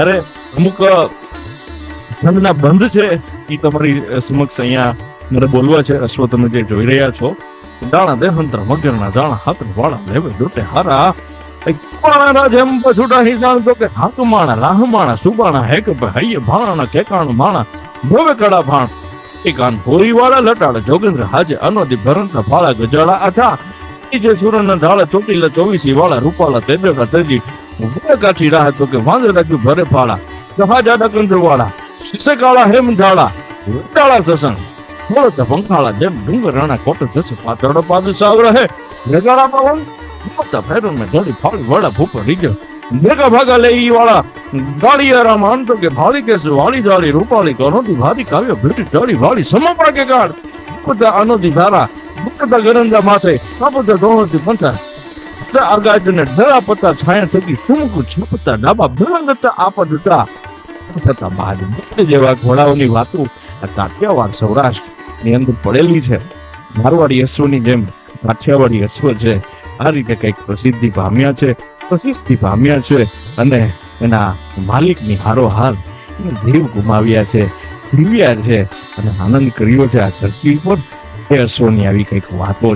ત્યારે અમુક ધંધના બંધ છે એ તમારી સમક્ષ અહીંયા મારે બોલવા છે. અશ્વ, તમે જે જોઈ રહ્યા છો, દાણા દે હંતર, મગરના દાણા, હાથ વાળા લેવે દોટે હારા. કોણાના જેમ પછુટા હિસાણ તો કે હાથ માણા, લાહ માણા, સુબાણા, હેક હૈયે ભાણાના કેકાણ માણા, ભોવે કડા ભાણ. એકાન હોરી વાળા લટાડ જોગેન્દ્ર હાજે અનોદી ભરંતા ફાળા ગજાળા એ જે સુરનના ઢાળા ચોટીલા ચોવીસી વાળા રૂપાલા તેજડા તેજી કાઠી રાહ તો કે વાંદર રાખ્યું ભરે ફાળા જહાજા ડકંદર વાળા શિષકાળા હેમ ઢાળા ઉટાળા સસંગ થોડો પંખાળા જેમ ડુંગર રાણા કોટ જશે, પાતળો પાદ સાવ રહે રેગાળા પવન મોટા ફેરન મેં ઘડી ફાળી વડા ભૂપર રીજો ભેગા ભાગા લે ઈ વાળા. ગાળિયારામ તો કે ભાળી કેસ વાળી જાળી રૂપાળી કરોતી ભારી કાવ્ય ભેટી જાળી વાળી સમપા કે કાઢ બધા અનોદી ધારા બુકતા ગરંજા માથે કાપતા ધોળતી પંથા. આગાજને ધરા પતા છાયા થકી સુમકુ છપતા ડાબા ભલંગતા આપદતા થતા બાદ જેવા ઘોડાઓની વાતો આ કાઠિયાવાડ સૌરાષ્ટ્રની અંદર પડેલી છે. મારવાડી અશ્વની જેમ કાઠિયાવાડી અશ્વ છે. આ રીતે કંઈક પ્રસિદ્ધિ પામ્યા છે પ્રસિદ્ધિ પામ્યા છે અને એના માલિકની હારોહાર જીવ ગુમાવ્યા છે, જીવ્યા છે અને આનંદ કર્યો છે આ ધરતી ઉપર. એ અશ્વની આવી કંઈક વાતો